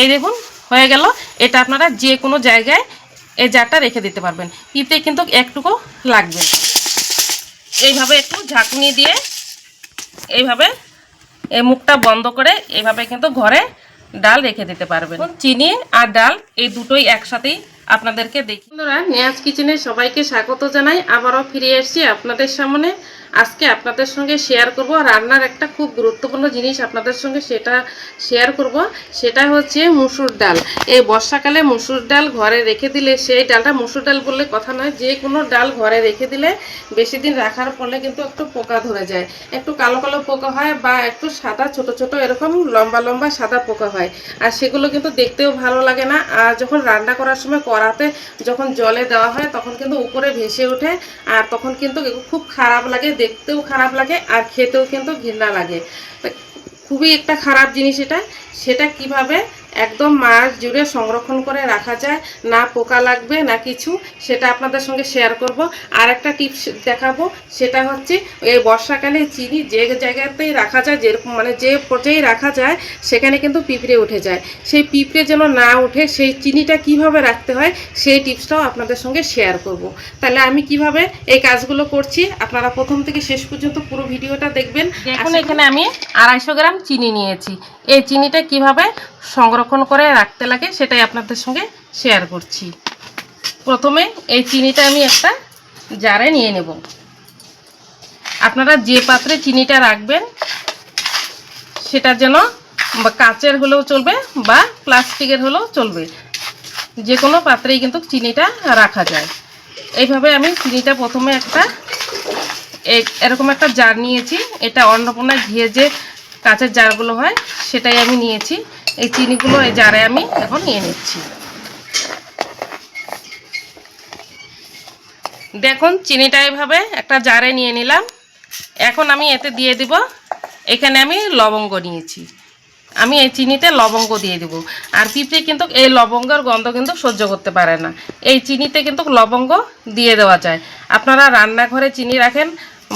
এই দেখুন, হয়ে গেল। এটা আপনারা যে কোনো জায়গায় এই জারটা রেখে দিতে পারবেন। পিঁপড়ে কিন্তু একটুকু লাগবে। এইভাবে একটু ঝাঁকুনি দিয়ে এইভাবে এই মুখটা বন্ধ করে এইভাবে কিন্তু ঘরে ডাল রেখে দিতে পারবেন। চিনি আর ডাল এই দুটোই একসাথেই আপনাদেরকে দেখি। বন্ধুরা নিয়াজ কিচেনে সবাইকে স্বাগত জানাই। আবারও ফিরে এসেছি আপনাদের সামনে। আজকে আপনাদের সঙ্গে শেয়ার করব রান্নার একটা খুব গুরুত্বপূর্ণ জিনিস আপনাদের সঙ্গে সেটা শেয়ার করব। সেটা হচ্ছে মুসুর ডাল। এই বর্ষাকালে মুসুর ডাল ঘরে রেখে দিলে, সেই ডালটা মুসুর ডাল বললে কথা নয়, যে কোনো ডাল ঘরে রেখে দিলে বেশি দিন রাখার ফলে কিন্তু একটু পোকা ধরে যায়। একটু কালো কালো পোকা হয় বা একটু সাদা, ছোট ছোট এরকম লম্বা লম্বা সাদা পোকা হয়। আর সেগুলো কিন্তু দেখতেও ভালো লাগে না। আর যখন রান্না করার সময় কড়াতে যখন জলে দেওয়া হয় তখন কিন্তু উপরে ভেসে ওঠে আর তখন কিন্তু খুব খারাপ লাগে, দেখতেও খারাপ লাগে আর খেতেও কিন্তু ঘৃণা লাগে। খুবই একটা খারাপ জিনিস এটা। সেটা কীভাবে একদম মাস জুড়ে সংরক্ষণ করে রাখা যায়। না পোকা লাগবে না কিছু। সেটা আপনাদের সঙ্গে শেয়ার করব। আর একটা টিপস দেখাবো সেটা হচ্ছে এই বর্ষাকালে চিনি যে জায়গাতেই রাখা যায় যেরকম মানে যে পর্যায়ে রাখা যায় সেখানে কিন্তু পিঁপড়ে উঠে যায়। সেই পিঁপড়ে যেন না উঠে সেই চিনিটা কীভাবে রাখতে হয় সেই টিপসটাও আপনাদের সঙ্গে শেয়ার করব। তাহলে আমি কীভাবে এই কাজগুলো করছি আপনারা প্রথম থেকে শেষ পর্যন্ত পুরো ভিডিওটা দেখবেন। এখন এখানে আমি আড়াইশো গ্রাম চিনি নিয়েছি। এই চিনিটা কীভাবে সংরক্ষণ করে রাখতে লাগে, সেটাই আপনাদের সঙ্গে শেয়ার করছি। প্রথমে এই চিনিটা আমি একটা জারে নিয়ে নেব। আপনারা যে পাত্রে চিনিটা রাখবেন, সেটা যেন কাচের হলেও চলবে বা প্লাস্টিকের হলেও চলবে। যে কোনো পাত্রেই কিন্তু চিনিটা রাখা যায়। এইভাবে আমি চিনিটা প্রথমে একটা এরকম একটা জার নিয়েছি। এটা অন্নপূর্ণা ঘিয়ে যে কাঁচের জারগুলো হয়, সেটাই আমি নিয়েছি। এই চিনিগুলো এই জারে আমি এখন নিয়ে নিচ্ছি। দেখুন, চিনিটা এইভাবে একটা জারে নিয়ে নিলাম। এখন আমি এতে দিয়ে দিব, এখানে আমি লবঙ্গ নিয়েছি। আমি এই চিনিতে লবঙ্গ দিয়ে দেব। আর পিঁপড়ে কিন্তু এই লবঙ্গের গন্ধ কিন্তু সহ্য করতে পারে না। এই চিনিতে কিন্তু লবঙ্গ দিয়ে দেওয়া যায়। আপনারা রান্নাঘরে চিনি রাখেন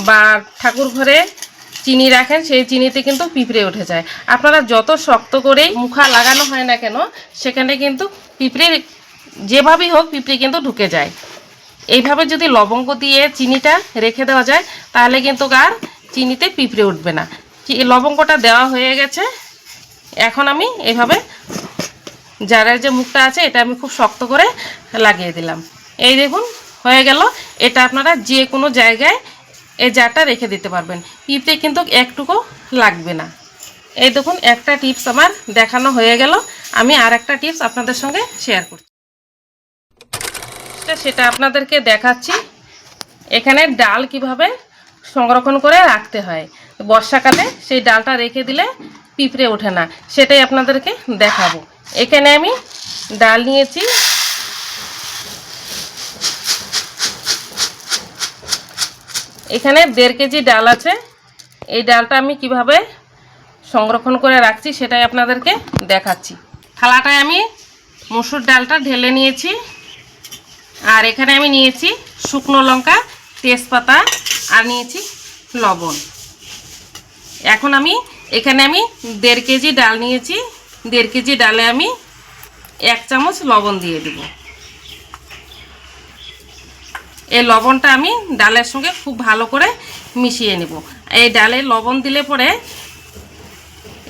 বা ঠাকুর ঘরে চিনি রাখেন, সেই চিনিতে কিন্তু পিঁপড়ে উঠে যায়। আপনারা যত শক্ত করেই মুখা লাগানো হয় না কেন, সেখানে কিন্তু পিঁপড়ে, যেভাবেই হোক পিঁপড়ে কিন্তু ঢুকে যায়। এইভাবে যদি লবঙ্গ দিয়ে চিনিটা রেখে দেওয়া যায়, তাহলে কিন্তু আর চিনিতে পিঁপড়ে উঠবে না। লবঙ্গটা দেওয়া হয়ে গেছে। এখন আমি এভাবে জারের যে মুখটা আছে, এটা আমি খুব শক্ত করে লাগিয়ে দিলাম। এই দেখুন, হয়ে গেল। এটা আপনারা যে কোনো জায়গায় এই জারটা রেখে দিতে পারবেন। পিঁপড়ে কিন্তু একটুকু লাগবে না। এই দেখুন, একটা টিপস আমার দেখানো হয়ে গেল। আমি আর একটা টিপস আপনাদের সঙ্গে শেয়ার করছি। সেটা- আপনাদেরকে দেখাচ্ছি। এখানে ডাল কীভাবে সংরক্ষণ করে রাখতে হয়। বর্ষাকালে সেই ডালটা রেখে দিলে পিঁপড়ে ওঠে না। সেটাই আপনাদেরকে দেখাবো। এখানে আমি ডাল নিয়েছি। এখানে দেড় কেজি ডাল আছে। এই ডালটা আমি কীভাবে সংরক্ষণ করে রাখছি সেটাই আপনাদেরকে দেখাচ্ছি। থালাটায় আমি মসুর ডালটা ঢেলে নিয়েছি। আর এখানে আমি নিয়েছি শুকনো লঙ্কা, তেজপাতা আর নিয়েছি লবণ। এখন আমি এখানে আমি দেড় কেজি ডাল নিয়েছি। দেড় কেজি ডালে আমি এক চামচ লবণ দিয়ে দেব। এই লবণটা আমি ডালের সঙ্গে খুব ভালো করে মিশিয়ে নেব। এই ডালে লবণ দিলে পরে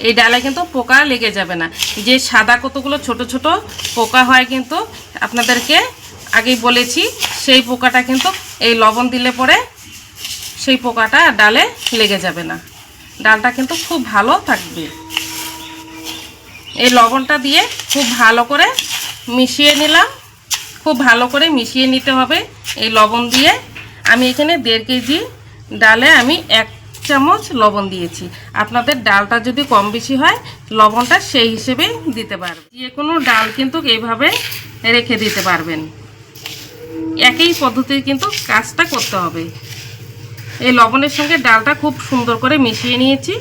এই ডালে কিন্তু পোকা লেগে যাবে না। যে সাদা কতগুলো ছোট ছোট পোকা হয় কিন্তু আপনাদেরকে আগেই বলেছি, সেই পোকাটা কিন্তু এই লবণ দিলে পরে সেই পোকাটা ডালে লেগে যাবে না। ডালটা কিন্তু খুব ভালো থাকবে। এই লবণটা দিয়ে খুব ভালো করে মিশিয়ে নিলাম। খুব ভালো করে মিশিয়ে নিতে হবে এই লবণ দিয়ে। আমি এখানে দেড় কেজি ডালে আমি এক চামচ লবণ দিয়েছি। আপনাদের ডালটা যদি কম বেশি হয় লবণটা সেই হিসেবে দিতে পারবেন। যে কোনো ডাল কিন্তু এইভাবে রেখে দিতে পারবেন। একই পদ্ধতির কিন্তু কাজটা করতে হবে। এই লবণের সঙ্গে ডালটা খুব সুন্দর করে মিশিয়ে নিয়েছি।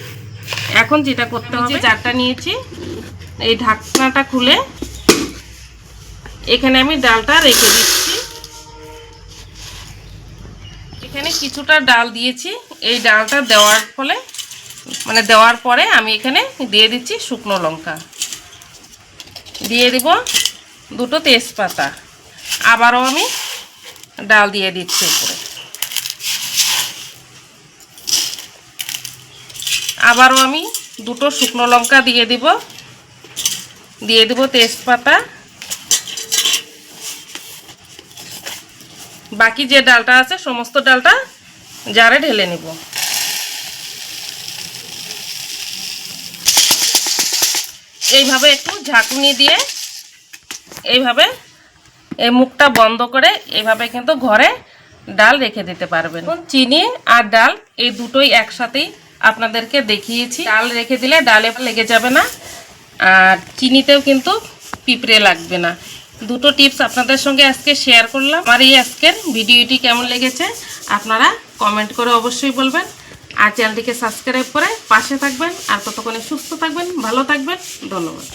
এখন যেটা করতে হবে চারটা নিয়েছি এই ঢাকনাটা খুলে এখানে আমি ডালটা রেখে দিচ্ছি। এখানে কিছুটা ডাল দিয়েছি। এই ডালটা দেওয়ার ফলে মানে দেওয়ার পরে আমি এখানে দিয়ে দিচ্ছি শুকনো লঙ্কা। দিয়ে দিব দুটো তেজপাতা। আবারও আমি ডাল দিয়ে দিচ্ছি উপরে। আবারও আমি দুটো শুকনো লঙ্কা দিয়ে দিব। দিয়ে দিব তেজপাতা। বাকি যে ডালটা আছে, সমস্ত ডালটা জারে ঢেলে নিব। এইভাবে একটু ঝাঁকুনি দিয়ে এইভাবে এই মুখটা বন্ধ করে এইভাবে কিন্তু ঘরে ডাল রেখে দিতে পারবেন। চিনি আর ডাল এই দুটোই একসাথেই আপনাদেরকে দেখিয়েছি। ডাল রেখে দিলে ডালে লেগে যাবে না, আর চিনিতেও কিন্তু পিঁপড়ে লাগবে না। দুটো টিপস আপনাদের সঙ্গে আজকে শেয়ার করলাম। আমার এই আজকের ভিডিওটি কেমন লেগেছে আপনারা কমেন্ট করে অবশ্যই বলবেন। আর চ্যানেলটিকে সাবস্ক্রাইব করে পাশে থাকবেন। আর ততক্ষণে সুস্থ থাকবেন, ভালো থাকবেন। ধন্যবাদ।